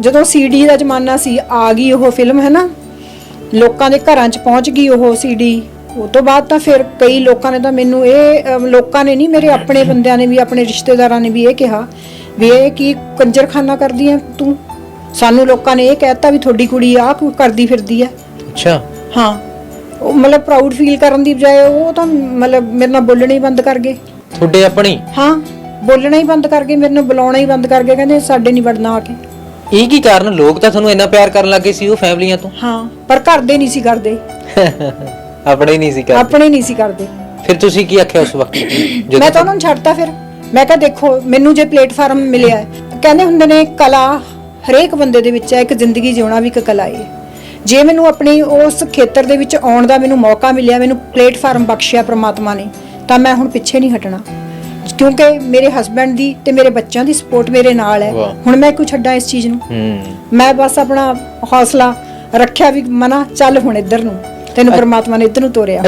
ਜਦੋਂ ਸੀਡੀ ਦਾ ਜ਼ਮਾਨਾ ਸੀ ਆ ਗਈ ਉਹ ਫਿਲਮ ਹੈ ਨਾ ਲੋਕਾਂ ਦੇ ਘਰਾਂ 'ਚ ਪਹੁੰਚ ਗਈ ਉਹ ਸੀਡੀ ਉਹ ਤੋਂ ਬਾਅਦ ਤਾਂ ਫਿਰ ਕਈ ਲੋਕਾਂ ਨੇ ਤਾਂ ਮੈਨੂੰ ਇਹ ਲੋਕਾਂ ਨੇ ਨਹੀਂ ਮੇਰੇ ਆਪਣੇ ਬੰਦਿਆਂ ਨੇ ਵੀ ਆਪਣੇ ਰਿਸ਼ਤੇਦਾਰਾਂ ਨੇ ਵੀ ਇਹ ਕਿਹਾ ਵੀ ਇਹ ਕੀ ਕੰਜਰਖਾਨਾ ਕਰਦੀ ਐ ਤੂੰ? ਸਾਨੂੰ ਲੋਕਾਂ ਨੇ ਇਹ ਕਹਿਤਾ ਵੀ ਤੁਹਾਡੀ ਕੁੜੀ ਕੁ ਕਰਦੀ ਫਿਰਦੀ ਐ। ਅੱਛਾ। ਹਾਂ। ਉਹ ਮਤਲਬ ਪ੍ਰਾਊਡ ਫੀਲ ਕਰਨ ਦੀ ਬਜਾਏ ਉਹ ਤਾਂ ਮਤਲਬ ਮੇਰੇ ਨਾਲ ਬੋਲਣਾ ਹੀ ਬੰਦ ਕਰ ਗਏ। ਤੁਹਾਡੇ ਆਪਣੀ? ਹਾਂ। ਬੋਲਣਾ ਹੀ ਬੰਦ ਕਰ ਗਏ ਮੈਨੂੰ ਬੁਲਾਉਣਾ ਹੀ ਬੰਦ ਕਰ ਗਏ ਕਹਿੰਦੇ ਸਾਡੇ ਨਹੀਂ ਵੜਨਾ ਆ ਕੇ। ਇਹ ਕੀ ਕਾਰਨ? ਲੋਕ ਤਾਂ ਤੁਹਾਨੂੰ ਇੰਨਾ ਪਿਆਰ ਕਰਨ ਲੱਗੇ ਸੀ ਉਹ ਫੈਮਲੀਆਂ ਤੋਂ? ਹਾਂ ਪਰ ਕਰਦੇ ਨਹੀਂ ਸੀ ਕਰਦੇ। ਆਪਣੇ ਹੀ ਨਹੀਂ ਸੀ ਕਰਦੇ। ਆਪਣੇ ਨਹੀਂ ਸੀ ਕਰਦੇ। ਫਿਰ ਤੁਸੀਂ ਕੀ ਆਖਿਆ ਉਸ ਵਕਤ? ਮੈਂ ਤਾਂ ਉਹਨਾਂ ਨੂੰ ਛੱਡਤਾ ਫਿਰ। ਮੈਂ ਕਿਹਾ ਦੇਖੋ ਮੈਨੂੰ ਜੇ ਪਲੇਟਫਾਰਮ ਮਿਲਿਆ ਹੈ, ਕਹਿੰਦੇ ਹੁੰਦੇ ਨੇ ਕਲਾ ਹਰੇਕ ਬੰਦੇ ਦੇ ਵਿੱਚ ਹੈ ਇੱਕ ਜ਼ਿੰਦਗੀ ਜਿਉਣਾ ਵੀ ਇੱਕ ਕਲਾ ਹੈ। ਜੇ ਮੈਨੂੰ ਆਪਣੀ ਉਸ ਖੇਤਰ ਦੇ ਵਿੱਚ ਆਉਣ ਦਾ ਮੈਨੂੰ ਮੌਕਾ ਮਿਲਿਆ ਮੈਨੂੰ ਪਲੇਟਫਾਰਮ ਬਖਸ਼ਿਆ ਪ੍ਰਮਾਤਮਾ ਨੇ ਤਾਂ ਮੈਂ ਹੁਣ ਪਿੱਛੇ ਨਹੀਂ ਹਟਣਾ। ਕਿਉਂਕਿ ਮੇਰੇ ਹਸਬੰਡ ਦੀ ਤੇ ਮੇਰੇ ਬੱਚਿਆਂ ਦੀ ਸਪੋਰਟ ਮੇਰੇ ਨਾਲ ਹੈ। ਵਾਹ। ਹੁਣ ਮੈਂ ਕਿਉਂ ਛੱਡਾਂ ਇਸ ਚੀਜ਼ ਨੂੰ? ਹੂੰ। ਮੈਂ ਬਸ ਆਪਣਾ ਹੌਸਲਾ ਰੱਖਿਆ ਵੀ ਮਨਾ ਚੱਲ ਹੁਣ ਇੱਧਰ ਨੂੰ। ਤੈਨੂੰ ਪ੍ਰਮਾਤਮਾ ਨੇ ਇੱਧਰ ਨੂੰ ਤੋਰਿਆ।